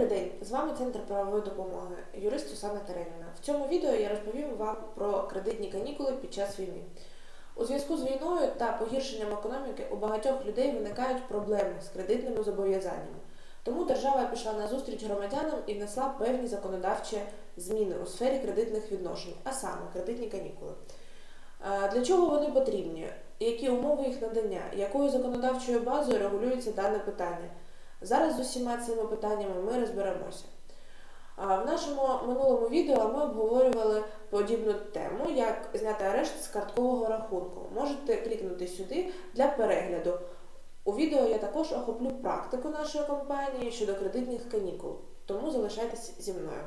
Добрий день! З вами Центр правової допомоги, юрист Сусана Кареніна. В цьому відео я розповім вам про кредитні канікули під час війни. У зв'язку з війною та погіршенням економіки у багатьох людей виникають проблеми з кредитними зобов'язаннями. Тому держава пішла на зустріч громадянам і внесла певні законодавчі зміни у сфері кредитних відношень, а саме кредитні канікули. Е, Для чого вони потрібні? Які умови їх надання? Якою законодавчою базою регулюється дане питання? Зараз з усіма цими питаннями ми розберемося. В нашому минулому відео ми обговорювали подібну тему, як зняти арешт з карткового рахунку. Можете клікнути сюди для перегляду. У відео я також охоплю практику нашої компанії щодо кредитних канікул, тому залишайтесь зі мною.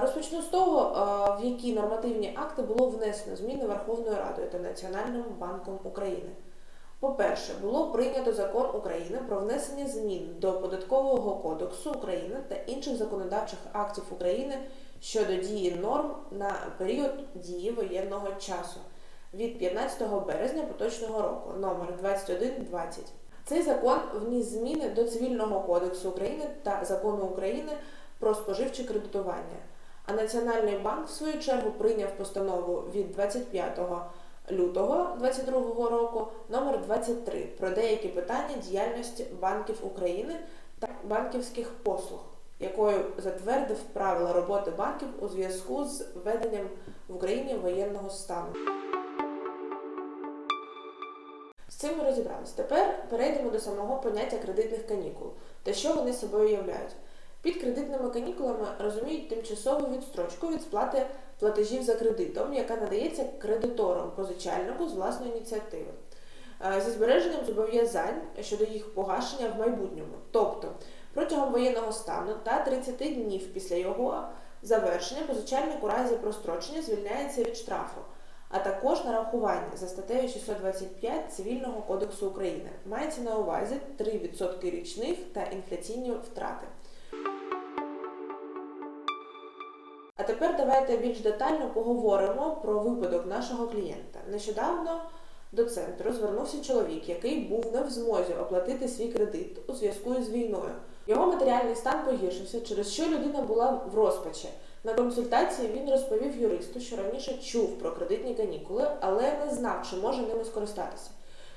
Розпочну з того, в які нормативні акти було внесено зміни Верховною Радою та Національним банком України. По-перше, було прийнято закон України про внесення змін до Податкового кодексу України та інших законодавчих актів України щодо дії норм на період дії воєнного часу від 15 березня поточного року, номер 2120. Цей закон вніс зміни до Цивільного кодексу України та закону України про споживче кредитування. А Національний банк, в свою чергу, прийняв постанову від 25 лютого 2022 року номер 23 про деякі питання діяльності банків України та банківських послуг, якою затвердив правила роботи банків у зв'язку з введенням в Україні воєнного стану. З цим ми розібралися. Тепер перейдемо до самого поняття кредитних канікул та що вони собою являють. Під кредитними канікулами розуміють тимчасову відстрочку від сплати платежів за кредитом, яка надається кредитором позичальнику з власної ініціативи, е, зі збереженням зобов'язань щодо їх погашення в майбутньому, тобто протягом воєнного стану та 30 днів після його завершення позичальник у разі прострочення звільняється від штрафу, а також нарахування за статтею 625 Цивільного кодексу України. Мається на увазі 3% річних та інфляційні втрати. А тепер давайте більш детально поговоримо про випадок нашого клієнта. Нещодавно до центру звернувся чоловік, який був не в змозі оплатити свій кредит у зв'язку з війною. Його матеріальний стан погіршився, через що людина була в розпачі. На консультації він розповів юристу, що раніше чув про кредитні канікули, але не знав, чи може ними скористатися.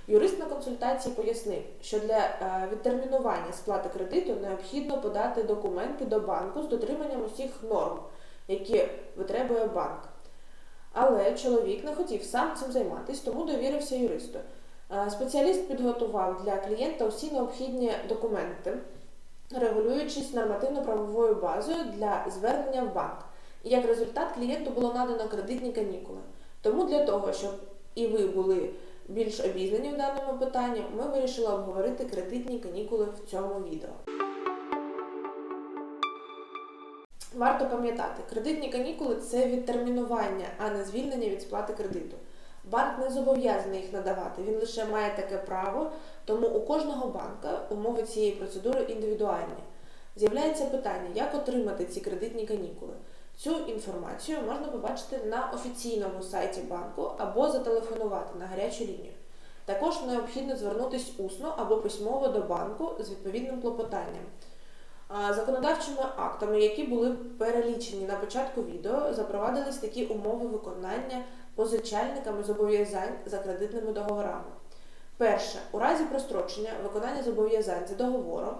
Юрист на консультації пояснив, що для е, відтермінування сплати кредиту необхідно подати документи до банку з дотриманням усіх норм, які витребує банк. Але чоловік не хотів сам цим займатися, тому довірився юристу. Е, Спеціаліст підготував для клієнта усі необхідні документи, регулюючись нормативно-правовою базою для звернення в банк. І як результат клієнту було надано кредитні канікули. Тому для того, щоб і ви були більш обізнані в даному питанні, ми вирішили обговорити кредитні канікули в цьому відео. Варто пам'ятати, кредитні канікули це відтермінування, а не звільнення від сплати кредиту. Банк не зобов'язаний їх надавати, він лише має таке право, тому у кожного банка умови цієї процедури індивідуальні. З'являється питання, як отримати ці кредитні канікули. Цю інформацію можна побачити на офіційному сайті банку або зателефонувати на гарячу лінію. Також необхідно звернутися усно або письмово до банку з відповідним клопотанням. Законодавчими актами, які були перелічені на початку відео, запровадились такі умови виконання позичальниками зобов'язань за кредитними договорами. Перше, у разі прострочення виконання зобов'язань за договором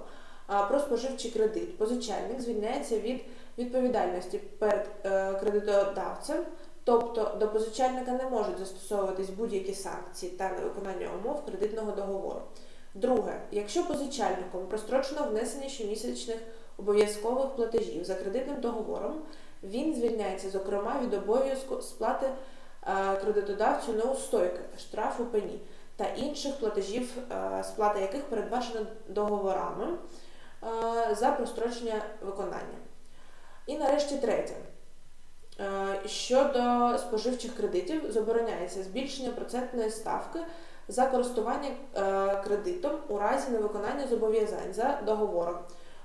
про споживчий кредит, позичальник звільняється від відповідальності перед е, кредитодавцем, тобто до позичальника не можуть застосовуватись будь-які санкції та невиконання умов кредитного договору. Друге, якщо позичальником прострочено внесення щомісячних обов'язкових платежів за кредитним договором, він звільняється, зокрема, від обов'язку сплати е, кредитодавцю неустойки, штрафу пені та інших платежів, е, сплата яких передбачена договорами е, за прострочення виконання. І нарешті третє. Щодо споживчих кредитів забороняється збільшення процентної ставки за користування е, кредитом у разі невиконання зобов'язань за договором.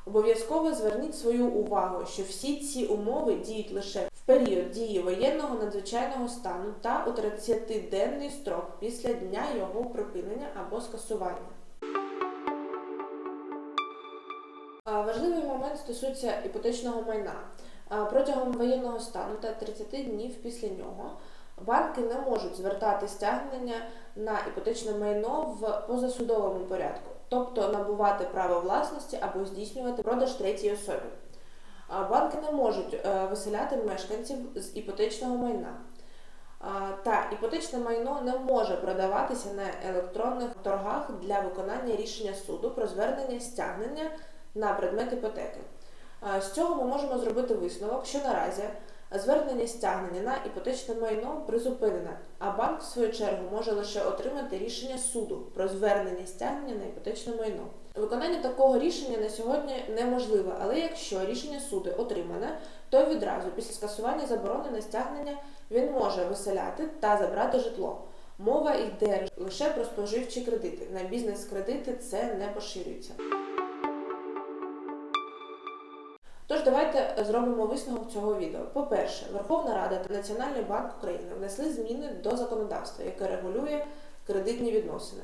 Обов'язково зверніть свою увагу, що всі ці умови діють лише в період дії воєнного надзвичайного стану та у 30-денний строк після дня його припинення або скасування. Важливий момент стосується іпотечного майна. Протягом воєнного стану та 30 днів після нього банки не можуть звертати стягнення на іпотечне майно в позасудовому порядку, тобто набувати право власності або здійснювати продаж третій особі. Банки не можуть е, виселяти мешканців з іпотечного майна. Та іпотечне майно не може продаватися на електронних торгах для виконання рішення суду про звернення стягнення на предмет іпотеки. З цього ми можемо зробити висновок, що наразі звернення стягнення на іпотечне майно призупинене, а банк, в свою чергу, може лише отримати рішення суду про звернення стягнення на іпотечне майно. Виконання такого рішення на сьогодні неможливе, але якщо рішення суду отримане, то відразу після скасування заборони на стягнення він може виселяти та забрати житло. Мова йде лише про споживчі кредити. На бізнес-кредити це не поширюється. Тож давайте зробимо висновок цього відео. По-перше, Верховна Рада та Національний банк України внесли зміни до законодавства, яке регулює кредитні відносини.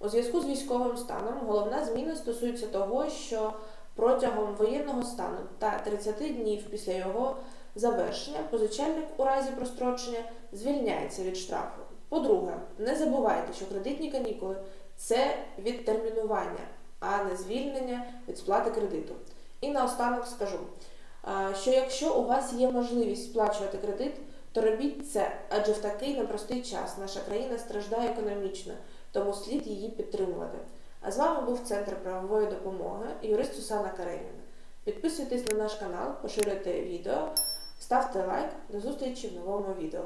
У зв'язку з військовим станом головна зміна стосується того, що протягом воєнного стану та 30 днів після його завершення позичальник у разі прострочення звільняється від штрафу. По-друге, не забувайте, що кредитні канікули це відтермінування, а не звільнення від сплати кредиту. І наостанок скажу, що якщо у вас є можливість сплачувати кредит, то робіть це, адже в такий непростий час наша країна страждає економічно, тому слід її підтримувати. А з вами був Центр правової допомоги, юрист Сусана Кареніна. Підписуйтесь на наш канал, поширюйте відео, ставте лайк. До зустрічі в новому відео.